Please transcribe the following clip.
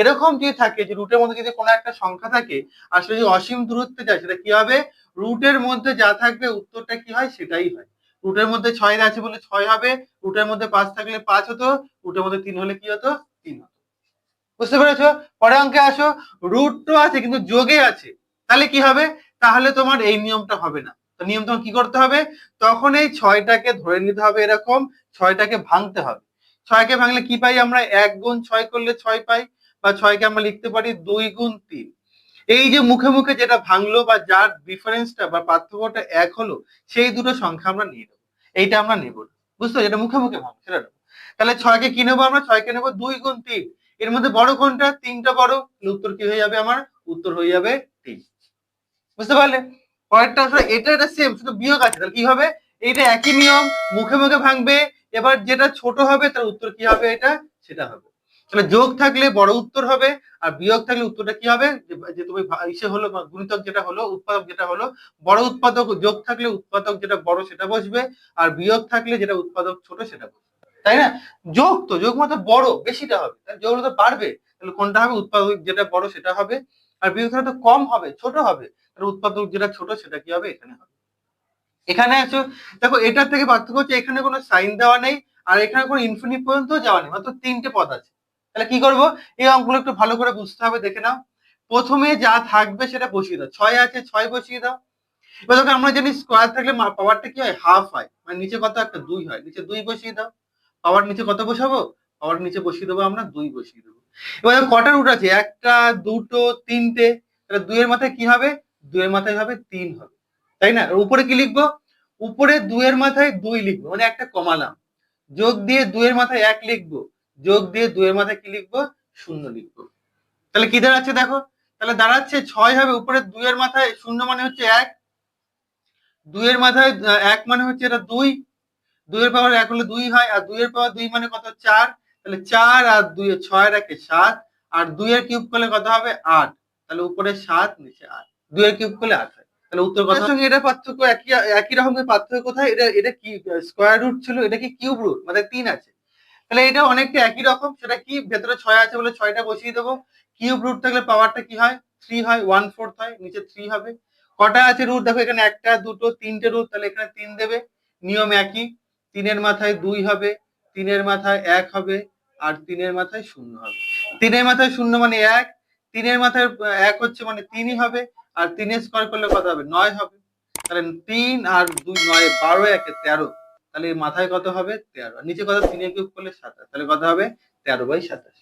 এরকম যদি থাকে যে রুটের মধ্যে যদি কোনো একটা সংখ্যা থাকে, আর যদি অসীম দূরত্বে যায়, সেটা কি হবে? রুটের মধ্যে যা থাকবে উত্তরটা কি হয়? সেটাই হয়। রুটের মধ্যে ছয় আছে বলে ছয় হবে রুটের মধ্যে পাঁচ থাকলে পাঁচ হতো রুটের মধ্যে তিন হলে কি হতো? তিন হতো। বুঝতে পেরেছ? পরে অঙ্কে আসো। রুট তো আছে, কিন্তু যোগে আছে। তাহলে কি হবে? তাহলে তোমার এই নিয়মটা হবে না। তো নিয়ম তোমার কি করতে হবে? তখন এই ছয়টাকে ধরে নিতে হবে এরকম, ছয়টাকে ভাঙতে হবে। ছয়কে ভাঙলে কি পাই আমরা? এক গুণ ছয় করলে ছয় পাই। বা ছয়কে আমরা লিখতে পারি দুই গুণ তিন। এই যে মুখে মুখে যেটা ভাঙলো বা যার ডিফারেন্সটা বা পার্থক্যটা এক হলো, সেই দুটো সংখ্যা আমরা নিয়ে নেব। এইটা আমরা নেব বুঝতে যেটা মুখে মুখে ভাঙলো সেটা নেব। তাহলে ছয়কে কি নেব আমরা? ছয়কে নেব দুই গুণ তিন। এর মধ্যে বড় কোনটা? তিনটা বড়। উত্তর কি হয়ে যাবে আমার? উত্তর হয়ে যাবে তিন। বুঝতে পারলে? পরেরটা আসলে এটা এটা সেম শুধু বিয়োগ আছে। তাহলে কি হবে? এইটা একই নিয়ম, মুখে মুখে ভাঙবে। এবার যেটা ছোট হবে, তার উত্তর কি হবে এটা? সেটা হবে। তাহলে যোগ থাকলে বড় উত্তর হবে, আর বিয়োগ থাকলে উত্তরটা কি হবে? যে- তুমি ইসে হলো গুণিতক যেটা হলো, উৎপাদক যেটা হলো, বড় উৎপাদক যোগ থাকলে উৎপাদক যেটা বড় সেটা বসবে, আর বিয়োগ থাকলে যেটা উৎপাদক ছোট সেটা বসবে। তাই না? যোগ তো, যোগ মতো বড়, বেশিটা হবে। যোগ তো বাড়বে। তাহলে কোনটা হবে? উৎপাদক যেটা বড় সেটা হবে। আর বিয়োগ থাকলে তো কম হবে, ছোট হবে। তাহলে উৎপাদক যেটা ছোট সেটা কি হবে? এখানে হবে। এখানে আছো, দেখো এটার থেকে পার্থক্য হচ্ছে এখানে কোনো সাইন দেওয়া নেই, আর এখানে কোনো ইনফিনিট পর্যন্ত যাওয়া নেই। মাত্র তিনটে পদ আছে। তাহলে কি করব? এই অঙ্কগুলো একটু ভালো করে বুঝতে হবে, দেখে নাও। প্রথমে যা থাকবে সেটা বসিয়ে দাও। ছয় আছে, ছয় বসিয়ে দাও। এবার দেখো, আমরা জানি স্কোয়ার থাকলে পাওয়ারটা কি হয়? হাফ হয়। মানে নিচে কত? একটা দুই হয়। নিচে দুই বসিয়ে দাও। পাওয়ার নিচে কত বসাবো? পাওয়ার নিচে বসিয়ে দেবো আমরা, দুই বসিয়ে দেবো। এবার কটা রুট আছে? একটা, দুটো, তিনটে। তাহলে দুইয়ের মাথায় কি হবে? দুইয়ের মাথায় হবে তিন হবে। তাই না? উপরে কি লিখব? উপরে দুইয়ের মাথায় দুই লিখব। মানে একটা কমালাম যোগ দিয়ে দুইয়ের মাথায় এক লিখব। যোগ দিয়ে দুইয়ের মাথায় কি লিখব? শূন্য লিখব। তাহলে কি দাঁড়াচ্ছে দেখো? তাহলে দাঁড়াচ্ছে ছয় হবে, উপরে দুইয়ের মাথায় শূন্য মানে হচ্ছে এক। দুইয়ের মাথায় এক মানে হচ্ছে এটা দুই। দুইয়ের পাওয়ার এক হলে দুই হয়, আর দুইয়ের পাওয়ার দুই মানে কত? চার। তাহলে চার আর দুই ছয় রাখে সাত, আর দুইয়ের কিউব করলে কত হবে? আট। তাহলে উপরে সাত, নিচে আট। দুইয়ের কিউব করলে আট হয়। তাহলে উত্তর সঙ্গে এটা পার্থক্য একই একই রকমের পার্থক্য কোথায়? এটা এটা কি স্কোয়ার রুট ছিল? এটা কি কিউব রুট মানে তিন আছে। তাহলে এটা অনেকটা একই রকম, সেটা কি ভেতরে ছয় আছে বলে ছয়টা বসিয়ে দেবো। কিউব রুট থাকলে পাওয়ারটা কি হয়? থ্রি হয় ওয়ান ফোর্থ হয়, নিচে থ্রি হবে। কটা আছে রুট দেখো এখানে একটা, দুটো, তিনটে রুট তাহলে এখানে তিন দেবে। নিয়ম একই, তিনের মাথায় দুই হবে, তিনের মাথায় এক হবে, আর তিনের মাথায় শূন্য হবে। তিনের মাথায় শূন্য মানে এক, তিনের মাথায় এক হচ্ছে মানে তিনই হবে, আর তিনের স্কোয়ার করলে কত হবে? নয় হবে। তাহলে তিন আর দুই নয়, বারো একে তেরো। তাহলে মাথায় কত হবে তেরো? নিচে কত? তিনের কিউব করলে সাতাশ। তাহলে কত হবে? তেরো বাই সাতাশ।